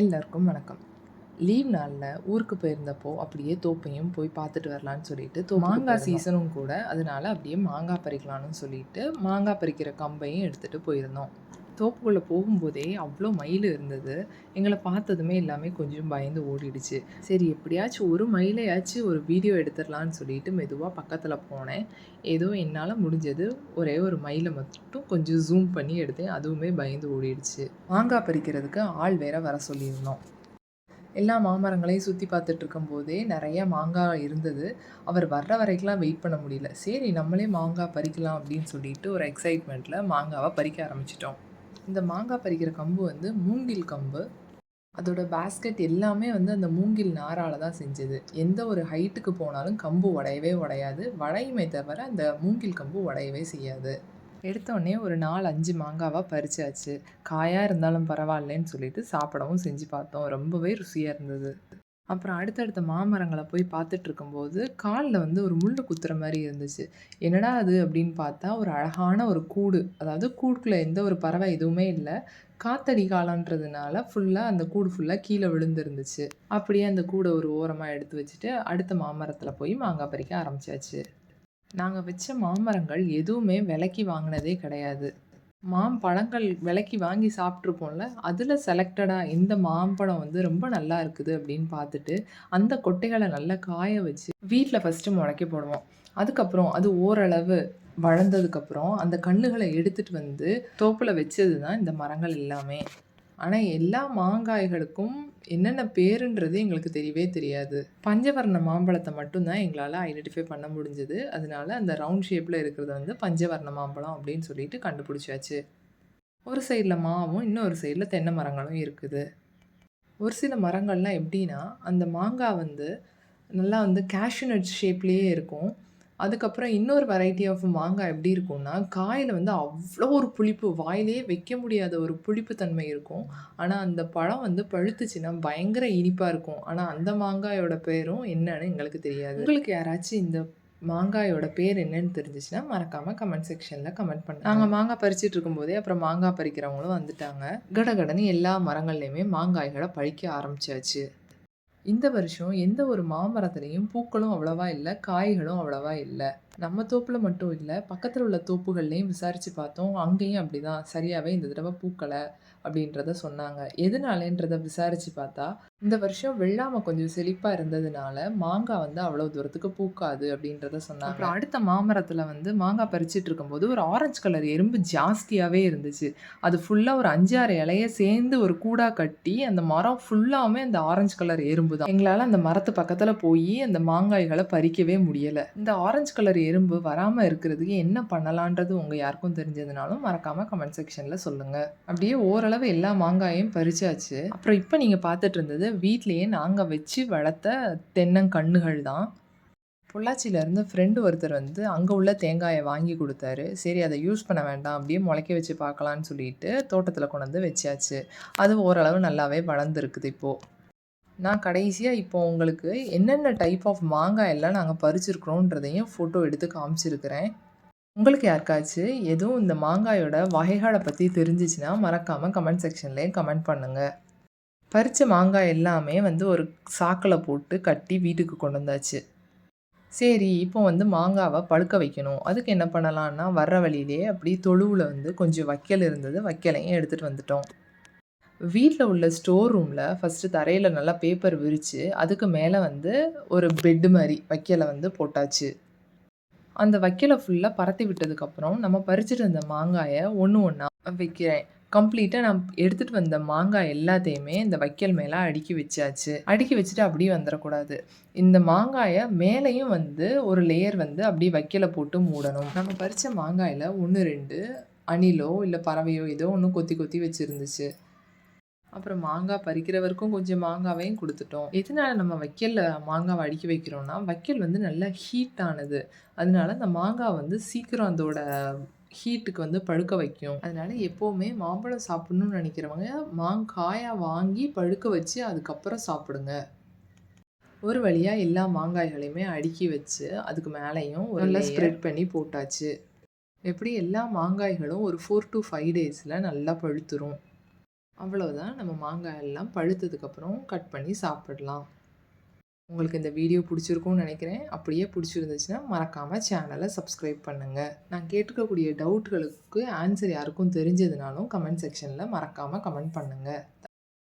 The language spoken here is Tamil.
எல்லாருக்கும் வணக்கம். லீவ் நாளில் ஊருக்கு போயிருந்தப்போ அப்படியே தோப்பையும் போய் பார்த்துட்டு வரலான்னு சொல்லிட்டு தோ மாங்காய் சீசனும் கூட அதனால அப்படியே மாங்காய் பறிக்கலாம்னு சொல்லிட்டு மாங்காய் பறிக்கிற கம்பையும் எடுத்துகிட்டு போயிருந்தோம். தோப்புக்குள்ளே போகும்போதே அவ்வளோ மயில் இருந்தது. எங்களை பார்த்ததுமே எல்லாமே கொஞ்சம் பயந்து ஓடிடுச்சு. சரி எப்படியாச்சும் ஒரு மயிலையாச்சும் ஒரு வீடியோ எடுத்துடலான்னு சொல்லிட்டு மெதுவாக பக்கத்தில் போனேன். ஏதோ என்னால் முடிஞ்சது ஒரே ஒரு மயிலை மட்டும் கொஞ்சம் ஜூம் பண்ணி எடுத்தேன். அதுவுமே பயந்து ஓடிடுச்சு. மாங்காய் பறிக்கிறதுக்கு ஆள் வேற வர சொல்லியிருந்தோம். எல்லா மாமரங்களையும் சுற்றி பார்த்துட்டு இருக்கும்போதே நிறைய மாங்காய் இருந்தது. அவர் வர்ற வரைக்கும்லாம் வெயிட் பண்ண முடியல. சரி நம்மளே மாங்காய் பறிக்கலாம் அப்படின்னு சொல்லிட்டு ஒரு எக்ஸைட்மெண்ட்டில் மாங்காவை பறிக்க ஆரம்பிச்சிட்டோம். இந்த மாங்காய் பறிக்கிற கம்பு வந்து மூங்கில் கம்பு. அதோட பேஸ்கெட் எல்லாமே வந்து அந்த மூங்கில் நாரால தான் செஞ்சது. எந்த ஒரு ஹைட்டுக்கு போனாலும் கம்பு உடையவே உடையாது. வளையுமே தவிர அந்த மூங்கில் கம்பு உடையவே செய்யாது. எடுத்தோடனே ஒரு நாலு அஞ்சு மாங்காவாக பறிச்சாச்சு. காயாக இருந்தாலும் பரவாயில்லன்னு சொல்லிட்டு சாப்பிடவும் செஞ்சு பார்த்தோம். ரொம்பவே ருசியாக இருந்தது. அப்புறம் அடுத்தடுத்த மாமரங்களை போய் பார்த்துட்டு இருக்கும்போது காலில் வந்து ஒரு முள் குத்துற மாதிரி இருந்துச்சு. என்னடா அது அப்படின்னு பார்த்தா ஒரு அழகான ஒரு கூடு. அதாவது கூடுக்குள்ளே எந்த ஒரு பறவை எதுவுமே இல்லை. காத்தடி காலன்றதுனால ஃபுல்லாக அந்த கூடு ஃபுல்லாக கீழே விழுந்துருந்துச்சு. அப்படியே அந்த கூடை ஒரு ஓரமாக எடுத்து வச்சுட்டு அடுத்த மாமரத்தில் போய் மாங்காய் பறிக்க ஆரம்பிச்சாச்சு. நாங்கள் வச்ச மாமரங்கள் எதுவுமே விலைக்கு வாங்கினதே கிடையாது. மாம்பழங்கள் விலைக்கு வாங்கி சாப்பிட்ருப்போம்ல அதில் செலக்டடாக இந்த மாம்பழம் வந்து ரொம்ப நல்லா இருக்குது அப்படின்னு பார்த்துட்டு அந்த கொட்டைகளை நல்லா காய வச்சு வீட்டில் ஃபஸ்ட்டு முளைக்க போடுவோம். அதுக்கப்புறம் அது ஓரளவு வளர்ந்ததுக்கப்புறம் அந்த கண்ணுகளை எடுத்துகிட்டு வந்து தோப்பில் வச்சது தான் இந்த மரங்கள் எல்லாமே. ஆனால் எல்லா மாங்காய்களுக்கும் என்னென்ன பேருன்றது எங்களுக்கு தெரியவே தெரியாது. பஞ்சவர்ண மாம்பழத்தை மட்டும்தான் எங்களால் ஐடென்டிஃபை பண்ண முடிஞ்சது. அதனால அந்த ரவுண்ட் ஷேப்பில் இருக்கிறத வந்து பஞ்சவர்ண மாம்பழம் அப்படின்னு சொல்லிட்டு கண்டுபிடிச்சாச்சு. ஒரு சைடில் மாவும் இன்னொரு சைடில் தென்னை மரங்களும் இருக்குது. ஒரு சில மரங்கள்லாம் எப்படின்னா அந்த மாங்காய் வந்து நல்லா வந்து கேஷ்யூநட் ஷேப்லேயே இருக்கும். அதுக்கப்புறம் இன்னொரு வெரைட்டி ஆஃப் மாங்காய் எப்படி இருக்கும்னா காயில் வந்து அவ்வளோ ஒரு புளிப்பு வாயிலே வைக்க முடியாத ஒரு புளிப்பு தன்மை இருக்கும். ஆனால் அந்த பழம் வந்து பழுத்துச்சுன்னா பயங்கர இனிப்பாக இருக்கும். ஆனால் அந்த மாங்காயோட பேரும் என்னன்னு எங்களுக்கு தெரியாது. உங்களுக்கு யாராச்சும் இந்த மாங்காயோட பேர் என்னன்னு தெரிஞ்சிச்சுன்னா மறக்காமல் கமெண்ட் செக்ஷனில் கமெண்ட் பண்ண நாங்கள் மாங்காய் பறிச்சிட்டு இருக்கும்போதே அப்புறம் மாங்காய் பறிக்கிறவங்களும் வந்துட்டாங்க. கடகடன்னு எல்லா மரங்கள்லையுமே மாங்காய்களை பழிக்க ஆரம்பிச்சாச்சு. இந்த வருஷம் எந்த ஒரு மாமரத்துலேயும் பூக்களும் அவ்வளவா இல்லை காய்களும் அவ்வளவா இல்லை. நம்ம தோப்பில் மட்டும் இல்லை பக்கத்தில் உள்ள தோப்புகள்லையும் விசாரித்து பார்த்தோம். அங்கேயும் அப்படி தான் சரியாகவே இந்த தடவை பூக்களை அப்படின்றத சொன்னாங்க. எதனாலன்றத விசாரித்து பார்த்தா இந்த வருஷம் வெள்ளாமை கொஞ்சம் செழிப்பாக இருந்ததுனால மாங்காய் வந்து அவ்வளோ தூரத்துக்கு பூக்காது அப்படின்றத சொன்னாங்க. அப்புறம் அடுத்த மாமரத்தில் வந்து மாங்காய் பறிச்சிட்டு இருக்கும்போது ஒரு ஆரஞ்சு கலர் எறும்பு ஜாஸ்தியாகவே இருந்துச்சு. அது ஃபுல்லாக ஒரு அஞ்சாறு இலைய சேர்ந்து ஒரு கூடா கட்டி அந்த மரம் ஃபுல்லாவுமே அந்த ஆரஞ்சு கலர் எறும்பு தான். எங்களால் அந்த மரத்து பக்கத்தில் போய் அந்த மாங்காய்களை பறிக்கவே முடியலை. இந்த ஆரஞ்சு கலர் எறும்பு வராமல் இருக்கிறதுக்கு என்ன பண்ணலான்றது உங்கள் யாருக்கும் தெரிஞ்சதுனாலும் மறக்காமல் கமெண்ட் செக்ஷனில் சொல்லுங்கள் அப்படியே ஓரளவு எல்லா மாங்காயும் பறிச்சாச்சு. அப்புறம் இப்போ நீங்கள் பார்த்துட்டு இருந்தது வீட்லேயே நாங்கள் வச்சு வளர்த்த தென்னங்கன்றுகள் தான். பொள்ளாச்சியிலேருந்து ஃப்ரெண்டு ஒருத்தர் வந்து அங்கே உள்ள தேங்காயை வாங்கி கொடுத்தாரு. சரி அதை யூஸ் பண்ண வேண்டாம் அப்படியே முளைக்க வச்சு பார்க்கலான்னு சொல்லிட்டு தோட்டத்தில் கொண்டு வந்து வச்சாச்சு. அது ஓரளவு நல்லாவே வளர்ந்துருக்குது இப்போது நான் கடைசியாக இப்போ உங்களுக்கு என்னென்ன டைப் ஆஃப் மாங்காய் எல்லாம் நாங்கள் பறிச்சிருக்கிறோன்றதையும் ஃபோட்டோ எடுத்து காமிச்சிருக்கிறேன். உங்களுக்கு யாருக்காச்சும் எதுவும் இந்த மாங்காயோட வகைகளை பற்றி தெரிஞ்சிச்சுன்னா மறக்காமல் கமெண்ட் செக்ஷன்லேயே கமெண்ட் பண்ணுங்கள் பறித்த மாங்காய் எல்லாமே வந்து ஒரு சாக்கில் போட்டு கட்டி வீட்டுக்கு கொண்டு வந்தாச்சு. சரி இப்போ வந்து மாங்காவை பழுக்க வைக்கணும். அதுக்கு என்ன பண்ணலான்னா வர்ற வழியிலே அப்படி தொழுவில் வந்து கொஞ்சம் வைக்கல் இருந்தது வைக்கலையும் எடுத்துகிட்டு வந்துட்டோம். வீட்டில் உள்ள ஸ்டோர் ரூமில் ஃபஸ்ட்டு தரையில் நல்லா பேப்பர் விரித்து அதுக்கு மேலே வந்து ஒரு பெட்டு மாதிரி வைக்கலை வந்து போட்டாச்சு. அந்த வைக்கலை ஃபுல்லாக பரத்தி விட்டதுக்கப்புறம் நம்ம பறிச்சுட்டு இருந்த மாங்காயை ஒன்று ஒன்றா வைக்கிறேன். கம்ப்ளீட்டாக நான் எடுத்துகிட்டு வந்த மாங்காய் எல்லாத்தையுமே இந்த வைக்கல் மேலே அடுக்கி வச்சாச்சு. அடுக்கி வச்சுட்டு அப்படியே வந்துடக்கூடாது இந்த மாங்காயை மேலேயும் வந்து ஒரு லேயர் வந்து அப்படியே வைக்கலை போட்டு மூடணும். நம்ம பறித்த மாங்காயில் ஒன்று ரெண்டு அணிலோ இல்லை பறவையோ ஏதோ ஒன்று கொத்தி கொத்தி வச்சுருந்துச்சு. அப்புறம் மாங்காய் பறிக்கிறவருக்கும் கொஞ்சம் மாங்காவையும் கொடுத்துட்டோம். எதனால நம்ம வைக்கலில் மாங்காவை அடுக்கி வைக்கிறோம்னா வைக்கல் வந்து நல்லா ஹீட் ஆனது. அதனால அந்த மாங்காய் வந்து சீக்கிரம் அதோட ஹீட்டுக்கு வந்து பழுக்க வைக்கும். அதனால எப்போவுமே மாம்பழம் சாப்பிட்ணுன்னு நினைக்கிறவங்க மாங்காயாக வாங்கி பழுக்க வச்சு அதுக்கப்புறம் சாப்பிடுங்க. ஒரு வழியாக எல்லா மாங்காய்களையுமே அடுக்கி வச்சு அதுக்கு மேலேயும் நல்லா ஸ்ப்ரெட் பண்ணி போட்டாச்சு. எப்படி எல்லா மாங்காய்களும் ஒரு ஃபோர் டு ஃபைவ் டேஸில் நல்லா பழுத்துரும். அவ்வளவுதான். நம்ம மாங்காய் எல்லாம் பழுத்ததுக்கப்புறம் கட் பண்ணி சாப்பிடலாம். உங்களுக்கு இந்த வீடியோ பிடிச்சிருக்கும்னு நினைக்கிறேன். அப்படியே பிடிச்சிருந்துச்சுன்னா மறக்காமல் சேனலை சப்ஸ்கிரைப் பண்ணுங்கள் நான் கேட்டுக்கக்கூடிய டவுட்களுக்கு ஆன்சர் யாருக்கும் தெரிஞ்சதுனாலும் கமெண்ட் செக்ஷனில் மறக்காமல் கமெண்ட் பண்ணுங்கள்